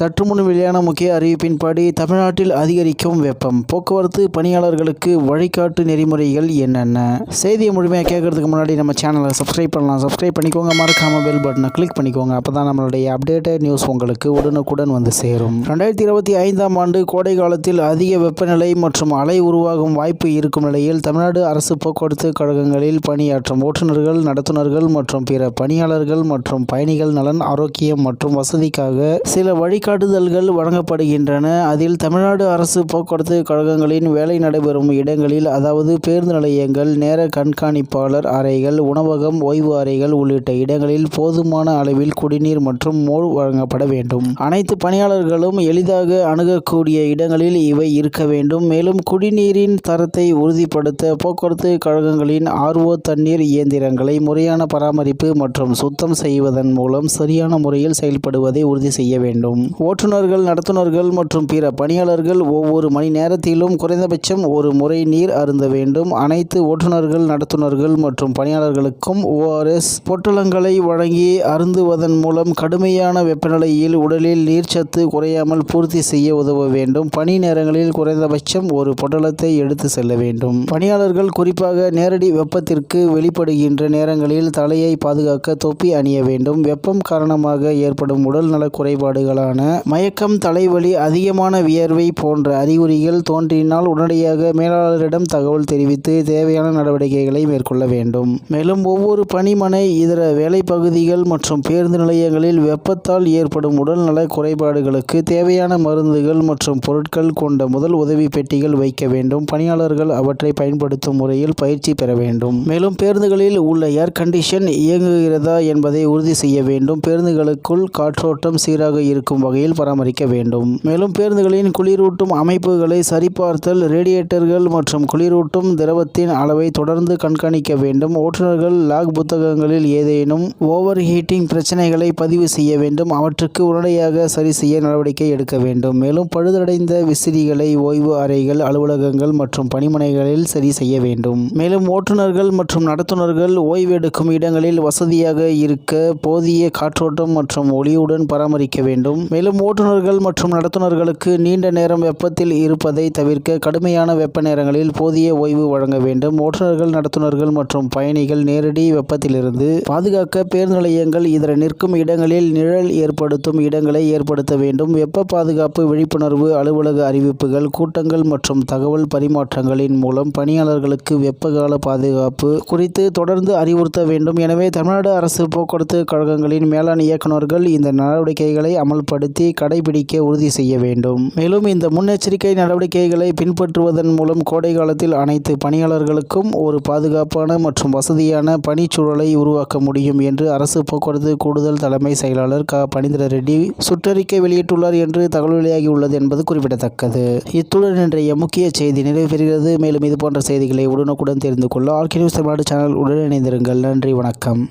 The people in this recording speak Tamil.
சற்று முன் வெளியான முக்கிய அறிவிப்பின்படி தமிழ்நாட்டில் அதிகரிக்கும் வெப்பம். போக்குவரத்து பணியாளர்களுக்கு வழிகாட்டு நெறிமுறைகள் என்னென்ன? செய்தியை முழுமையாக கேட்கறதுக்கு முன்னாடி நம்ம சேனலை சப்ஸ்கிரைப் பண்ணலாம். சப்ஸ்கிரைப் பண்ணிக்கோங்க. மறக்காம பெல் பட்டனை கிளிக் பண்ணிக்கோங்க. அப்போ தான் நம்மளுடைய அப்டேட்டட் நியூஸ் உங்களுக்கு உடனுக்குடன் வந்து சேரும். ரெண்டாயிரத்தி இருபத்தி ஐந்தாம் ஆண்டு கோடை காலத்தில் அதிக வெப்பநிலை மற்றும் அலை உருவாகும் வாய்ப்பு இருக்கும் நிலையில் தமிழ்நாடு அரசு போக்குவரத்து கழகங்களில் பணியாற்றும் ஓட்டுநர்கள் நடத்துனர்கள் மற்றும் பிற பணியாளர்கள் மற்றும் பயணிகள் நலன் ஆரோக்கியம் மற்றும் வசதிக்காக சில வழிகாட்டுதல்கள் வழங்கப்படுகின்றன. அதில் தமிழ்நாடு அரசு போக்குவரத்து கழகங்களின் வேலை நடைபெறும் இடங்களில் அதாவது பேருந்து நிலையங்கள் நேர கண்காணிப்பாளர் அறைகள் உணவகம் ஓய்வு அறைகள் உள்ளிட்ட இடங்களில் போதுமான அளவில் குடிநீர் மற்றும் மோர் வழங்கப்பட வேண்டும். அனைத்து பணியாளர்களும் எளிதாக அணுகக்கூடிய இடங்களில் இவை இருக்க வேண்டும். மேலும் குடிநீரின் தரத்தை உறுதிப்படுத்த போக்குவரத்து கழகங்களின் ஆர்ஓ தண்ணீர் இயந்திரங்களை முறையான பராமரிப்பு மற்றும் சுத்தம் செய்வதன் மூலம் சரியான முறையில் செயல்படுவதை உறுதி செய்ய வேண்டும். ஓட்டுநர்கள் நடத்துனர்கள் மற்றும் பிற பணியாளர்கள் ஒவ்வொரு மணி நேரத்திலும் குறைந்தபட்சம் ஒரு முறை நீர் அருந்த வேண்டும். அனைத்து ஓட்டுநர்கள் நடத்துனர்கள் மற்றும் பணியாளர்களுக்கும் ஓஆர்எஸ் பொட்டலங்களை வழங்கி அருந்துவதன் மூலம் கடுமையான வெப்பநிலையில் உடலில் நீர்ச்சத்து குறையாமல் பூர்த்தி செய்ய உதவ வேண்டும். பணி நேரங்களில் குறைந்தபட்சம் ஒரு பொட்டலத்தை எடுத்து செல்ல வேண்டும். பணியாளர்கள் குறிப்பாக நேரடி வெப்பத்திற்கு வெளிப்படுகின்ற நேரங்களில் தலையை பாதுகாக்க தொப்பி அணிய வேண்டும். வெப்பம் காரணமாக ஏற்படும் உடல்நல குறைபாடுகளான மயக்கம் தலைவலி அதிகமான வியர்வை போன்ற அறிகுறிகள் தோன்றினால் உடனடியாக மேலாளரிடம் தகவல் தெரிவித்து தேவையான நடவடிக்கைகளை மேற்கொள்ள வேண்டும். மேலும் ஒவ்வொரு பணிமனை இதர வேலை பகுதிகள் மற்றும் பேருந்து நிலையங்களில் வெப்பத்தால் ஏற்படும் உடல்நல குறைபாடுகளுக்கு தேவையான மருந்துகள் மற்றும் பொருட்கள் கொண்ட முதல் உதவி பெட்டிகள் வைக்க வேண்டும். பணியாளர்கள் அவற்றை பயன்படுத்தும் முறையில் பயிற்சி பெற வேண்டும். மேலும் பேருந்துகளில் உள்ள ஏர் கண்டிஷன் இயங்குகிறதா என்பதை உறுதி செய்ய வேண்டும். பேருந்துகளுக்குள் காற்றோட்டம் சீராக இருக்கும் வகையில் பராமரிக்க வேண்டும். மேலும் பேருந்துகளின் குளிரூட்டும் அமைப்புகளை சரிபார்த்தல் ரேடியேட்டர்கள் மற்றும் குளிரூட்டும் திரவத்தின் அளவை தொடர்ந்து கண்காணிக்க வேண்டும். ஓட்டுநர்கள் லாக் புத்தகங்களில் ஏதேனும் ஓவர் ஹீட்டிங் பிரச்சனைகளை பதிவு செய்ய வேண்டும். அவற்றுக்கு உடனடியாக சரி செய்ய நடவடிக்கை எடுக்க வேண்டும். மேலும் பழுதடைந்த விசிறிகளை ஓய்வு அறைகள் அலுவலகங்கள் மற்றும் பணிமனைகளில் சரி செய்ய வேண்டும். மேலும் ஓட்டுநர்கள் மற்றும் நடத்துனர்கள் ஓய்வெடுக்கும் இடங்களில் வசதியாக இருக்க போதிய காற்றோட்டம் மற்றும் ஒளியுடன் பராமரிக்க வேண்டும். மேலும் ஓட்டுநர்கள் மற்றும் நடத்துனர்களுக்கு நீண்ட நேரம் வெப்பத்தில் இருப்பதை தவிர்க்க கடுமையான வெப்ப நேரங்களில் போதிய ஓய்வு வழங்க வேண்டும். ஓட்டுநர்கள் நடத்துனர்கள் மற்றும் பயணிகள் நேரடி வெப்பத்திலிருந்து பாதுகாக்க பேருந்து நிலையங்கள் இதர நிற்கும் இடங்களில் நிழல் ஏற்படுத்தும் இடங்களை ஏற்படுத்த வேண்டும். வெப்ப பாதுகாப்பு விழிப்புணர்வு அலுவலக அறிவிப்புகள் கூட்டங்கள் மற்றும் தகவல் பரிமாற்றங்களின் மூலம் பணியாளர்களுக்கு வெப்பகால பாதுகாப்பு குறித்து தொடர்ந்து அறிவுறுத்த வேண்டும். எனவே தமிழ்நாடு அரசு போக்குவரத்து கழகங்களின் மேலாண் இயக்குநர்கள் இந்த நடவடிக்கைகளை அமல்படுத்த கடைபிடிக்க உறுதி செய்ய வேண்டும். மேலும் இந்த முன்னெச்சரிக்கை நடவடிக்கைகளை பின்பற்றுவதன் மூலம் கோடை காலத்தில் அனைத்து பணியாளர்களுக்கும் ஒரு பாதுகாப்பான மற்றும் வசதியான பணிச்சூழலை உருவாக்க முடியும் என்று அரசு போக்குவரத்து கூடுதல் தலைமை செயலாளர் க. பனீந்திர ரெட்டி சுற்றறிக்கை வெளியிட்டுள்ளார் என்று தகவல் வெளியாகியுள்ளது என்பது குறிப்பிடத்தக்கது. இத்துடன் இன்றைய முக்கிய செய்தி நிறைவு பெறுகிறது மேலும் இது போன்ற செய்திகளை உடனுக்குடன் தெரிந்து கொள்ள ஆர்கே நியூஸ் தமிழ்நாடு சேனல் உடன் இணைந்திருங்கள். நன்றி வணக்கம்.